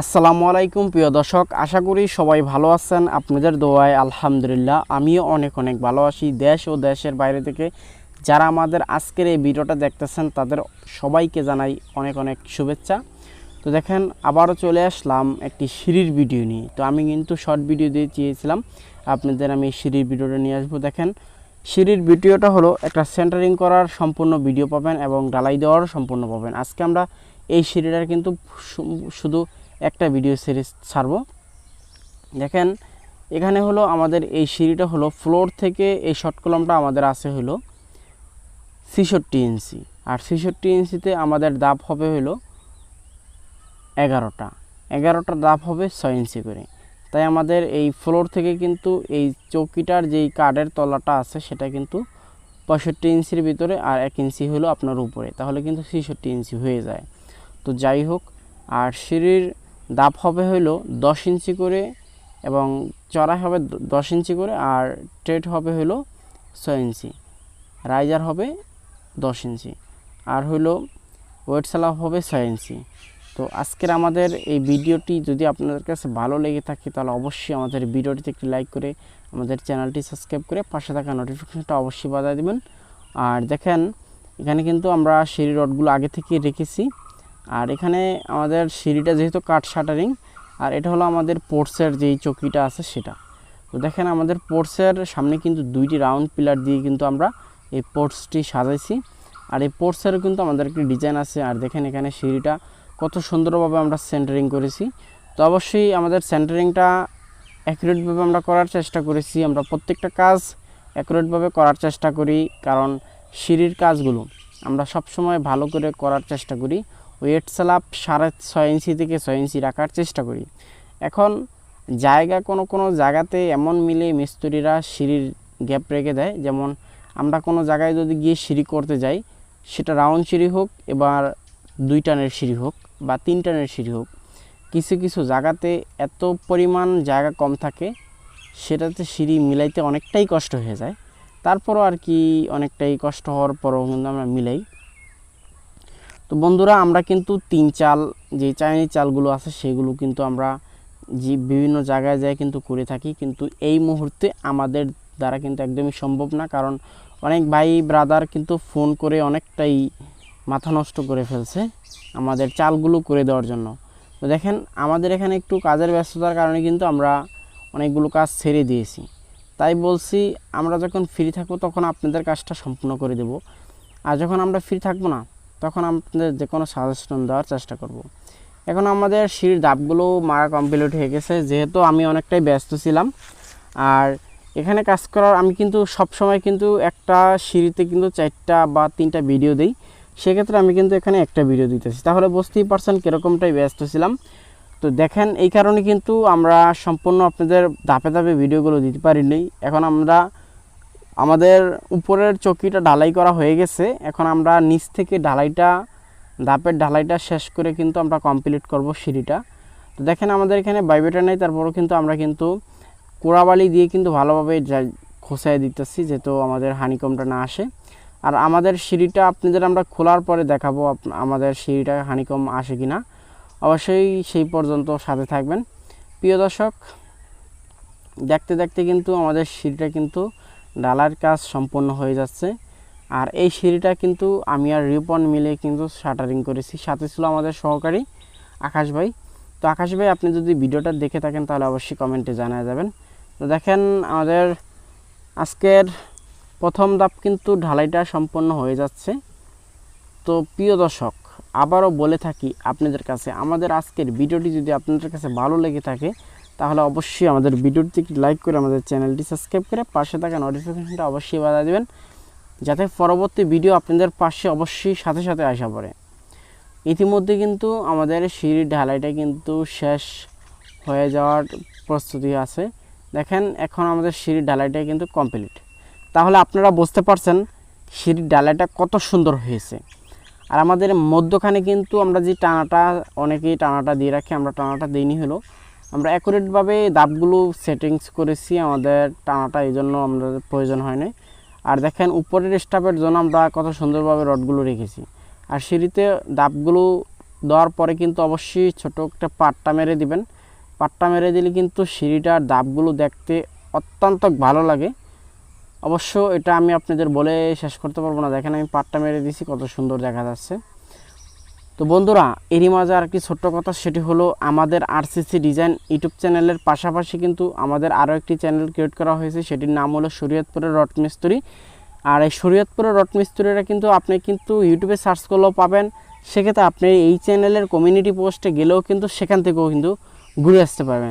আসসালামু আলাইকুম, প্রিয় দর্শক। আশা করি সবাই ভালো আছেন। আপনাদের দোয়ায় আলহামদুলিল্লাহ, আমিও অনেক অনেক ভালো আছি। দেশ ও দেশের বাইরে থেকে যারা আমাদের আজকের এই ভিডিওটা দেখতেছেন, তাদের সবাইকে জানাই অনেক অনেক শুভেচ্ছা। তো দেখেন, আবারও চলে আসলাম একটি সিঁড়ির ভিডিও নিয়ে। তো আমি কিন্তু শর্ট ভিডিও দিয়ে চেয়েছিলাম, আপনাদের আমি এই সিঁড়ির ভিডিওটা নিয়ে আসব। দেখেন, সিঁড়ির ভিডিওটা হলো একটা সেন্টারিং করার সম্পূর্ণ ভিডিও পাবেন এবং ডালাই দেওয়ারও সম্পূর্ণ পাবেন। আজকে আমরা এই সিঁড়িটার কিন্তু শুধু একটা ভিডিও সিরিজ ছাড়বো। দেখেন, এখানে হলো আমাদের এই সিঁড়িটা হলো ফ্লোর থেকে এই শর্ট কলমটা আমাদের আছে হলো ছিষট্টি ইঞ্চি। আর ছিষট্টি ইঞ্চিতে আমাদের দাপ হবে হলো এগারোটা। এগারোটা দাপ হবে ছয় ইঞ্চি করে। তাই আমাদের এই ফ্লোর থেকে কিন্তু এই চৌকিটার যেই কাঠের তলাটা আছে, সেটা কিন্তু পঁয়ষট্টি ইঞ্চির ভিতরে আর এক ইঞ্চি হলো আপনার উপরে। তাহলে কিন্তু ছেষট্টি ইঞ্চি হয়ে যায়। তো যাই হোক, আর সিঁড়ির দাপ হবে হইল দশ ইঞ্চি করে এবং চড়াই হবে দশ ইঞ্চি করে আর ট্রেড হবে হইল ছয় ইঞ্চি। রাইজার হবে দশ ইঞ্চি। আর হইল ওয়েট স্যালাপ হবে ছয় ইঞ্চি। তো আজকের আমাদের এই ভিডিওটি যদি আপনাদের কাছে ভালো লেগে থাকে তাহলে অবশ্যই আমাদের ভিডিওটিতে একটি লাইক করে আমাদের চ্যানেলটি সাবস্ক্রাইব করে পাশে থাকা নোটিফিকেশনটা অবশ্যই বাজায় দেবেন। আর দেখেন, এখানে কিন্তু আমরা সিঁড়ি রডগুলো আগে থেকে রেখেছি। আর এখানে আমাদের সিঁড়িটা যেহেতু কাঠ শাটারিং, আর এটা হলো আমাদের পোর্টসের যেই চকিটা আছে সেটা। তো দেখেন আমাদের পোর্টসের সামনে কিন্তু দুইটি রাউন্ড পিলার দিয়ে কিন্তু আমরা এই পোর্টসটি সাজাইছি। আর এই পোর্টসেরও কিন্তু আমাদের একটি ডিজাইন আছে, আর দেখেন এখানে সিঁড়িটা কত সুন্দরভাবে আমরা সেন্টারিং করেছি। তো অবশ্যই আমাদের সেন্টারিংটা অ্যাকুরেটভাবে আমরা করার চেষ্টা করেছি, আমরা প্রত্যেকটা কাজ অ্যাকুরেটভাবে করার চেষ্টা করি, কারণ সিঁড়ির কাজগুলো আমরা সবসময় ভালো করে করার চেষ্টা করি। ওয়েট স্ল্যাব সাড়ে ছয় ইঞ্চি থেকে ছয় ইঞ্চি রাখার চেষ্টা করি। এখন জায়গা কোনো কোনো জায়গাতে এমন মিলে মিস্ত্রিরা সিঁড়ির গ্যাপ রেখে দেয়। যেমন আমরা কোনো জায়গায় যদি গিয়ে সিঁড়ি করতে যাই, সেটা রাউন্ড সিঁড়ি হোক এবার দুই টানের সিঁড়ি হোক বা তিন টানের সিঁড়ি হোক, কিছু কিছু জায়গাতে এত পরিমাণ জায়গা কম থাকে, সেটাতে সিঁড়ি মিলাইতে অনেকটাই কষ্ট হয়ে যায়। তারপরও আর কি অনেকটাই কষ্ট হওয়ার পরও কিন্তু আমরা মিলাই। তো বন্ধুরা, আমরা কিন্তু তিন চাল, যে চাইনিজ চালগুলো আছে সেগুলো কিন্তু আমরা যে বিভিন্ন জায়গায় যায় কিন্তু করে থাকি। কিন্তু এই মুহূর্তে আমাদের দ্বারা কিন্তু একদমই সম্ভব না, কারণ অনেক ভাই ব্রাদার কিন্তু ফোন করে অনেকটাই মাথা নষ্ট করে ফেলছে আমাদের চালগুলো করে দেওয়ার জন্য। তো দেখেন, আমাদের এখানে একটু কাজের ব্যস্ততার কারণে কিন্তু আমরা অনেকগুলো কাজ ছেড়ে দিয়েছি। তাই বলছি, আমরা যখন ফ্রি থাকব তখন আপনাদের কাজটা সম্পূর্ণ করে দেব। আর যখন আমরা ফ্রি থাকব না তখন আপনাদের যে কোনো সাজেশন দেওয়ার চেষ্টা করব। এখন আমাদের সিঁড়ির ধাপগুলো মারা কমপ্লিট হয়ে গেছে। যেহেতু আমি অনেকটাই ব্যস্ত ছিলাম, আর এখানে কাজ করার আমি কিন্তু সব সময় কিন্তু একটা সিঁড়িতে কিন্তু চারটা বা তিনটা ভিডিও দিই। সেক্ষেত্রে আমি কিন্তু এখানে একটা ভিডিও দিতেছি। তাহলে বুঝতেই পারছেন কীরকমটাই ব্যস্ত ছিলাম। তো দেখেন, এই কারণে কিন্তু আমরা সম্পূর্ণ আপনাদের ধাপে ধাপে ভিডিওগুলো দিতে পারিনি। এখন আমরা আমাদের উপরের চকিটা ঢালাই করা হয়ে গেছে। এখন আমরা নিচ থেকে ঢালাইটা, ধাপের ঢালাইটা শেষ করে কিন্তু আমরা কমপ্লিট করব সিঁড়িটা। তো দেখেন আমাদের এখানে বাইবেটা নেই, তারপরেও কিন্তু আমরা কিন্তু কোড়াবালি দিয়ে কিন্তু ভালোভাবে খোসায় দিতেছি যেহেতু আমাদের হানিকমটা না আসে। আর আমাদের সিঁড়িটা আপনাদের আমরা খোলার পরে দেখাবো আমাদের সিঁড়িটা হানিকম আসে কিনা, অবশ্যই সেই পর্যন্ত সাথে থাকবেন। প্রিয় দর্শক, দেখতে দেখতে কিন্তু আমাদের সিঁড়িটা কিন্তু ডালার কাজ সম্পন্ন হয়ে যাচ্ছে। আর এই সিঁড়িটা কিন্তু আমি আর রিপন মিলে কিন্তু শাটারিং করেছি। সাথে ছিল আমাদের সহকারী আকাশ ভাই। তো আকাশ ভাই, আপনি যদি ভিডিওটা দেখে থাকেন তাহলে অবশ্যই কমেন্টে জানা যাবেন। তো দেখেন, আমাদের আজকের প্রথম ধাপ কিন্তু ঢালাইটা সম্পন্ন হয়ে যাচ্ছে। তো প্রিয় দর্শক, আবারও বলে থাকি আপনাদের কাছে, আমাদের আজকের ভিডিওটি যদি আপনাদের কাছে ভালো লেগে থাকে তাহলে অবশ্যই আমাদের ভিডিওটি লাইক করে আমাদের চ্যানেলটি সাবস্ক্রাইব করে পাশে থাকা নোটিফিকেশনটা অবশ্যই বাধা দেবেন, যাতে পরবর্তী ভিডিও আপনাদের পাশে অবশ্যই সাথে সাথে আসা পড়ে। ইতিমধ্যে কিন্তু আমাদের সিঁড়ির ঢালাইটা কিন্তু শেষ হয়ে যাওয়ার প্রস্তুতি আছে। দেখেন, এখন আমাদের সিঁড়ির ঢালাইটা কিন্তু কমপ্লিট তাহলে আপনারা বুঝতে পারছেন সিঁড়ির ঢালাইটা কত সুন্দর হয়েছে। আর আমাদের মধ্যখানে কিন্তু আমরা যে টানাটা, অনেকেই টানাটা দিয়ে রাখি, আমরা টানাটা দিইনি হলো। আমরা অ্যাকুরেটভাবে দাপগুলো সেটিংস করেছি, আমাদের টানাটা এই জন্য আমাদের প্রয়োজন হয় না আর দেখেন, উপরের স্টাফের জন্য আমরা কত সুন্দরভাবে রডগুলো রেখেছি। আর সিঁড়িতে দাপগুলো দেওয়ার পরে কিন্তু অবশ্যই ছোট একটা পাট্টা মেরে দিবেন। পাট্টা মেরে দিলে কিন্তু সিঁড়িটার দাবগুলো দেখতে অত্যন্ত ভালো লাগে। অবশ্য এটা আমি আপনাদের বলে শেষ করতে পারব না। দেখেন, আমি পাট্টা মেরে দিছি কত সুন্দর দেখা যাচ্ছে। তো বন্ধুরা, এরই মাঝে আর একটি ছোট্ট কথা, সেটি হলো আমাদের আরসিসি ডিজাইন ইউটিউব চ্যানেলের পাশাপাশি কিন্তু আমাদের আরও একটি চ্যানেল ক্রিয়েট করা হয়েছে, সেটির নাম হলো শরীয়তপুরের রট মিস্ত্রি। আর এই শরীয়তপুরের রট মিস্ত্রিরা কিন্তু আপনি কিন্তু ইউটিউবে সার্চ করলেও পাবেন, সেক্ষেত্রে আপনি এই চ্যানেলের কমিউনিটি পোস্টে গেলেও কিন্তু সেখান থেকেও কিন্তু ঘুরে আসতে পারবেন।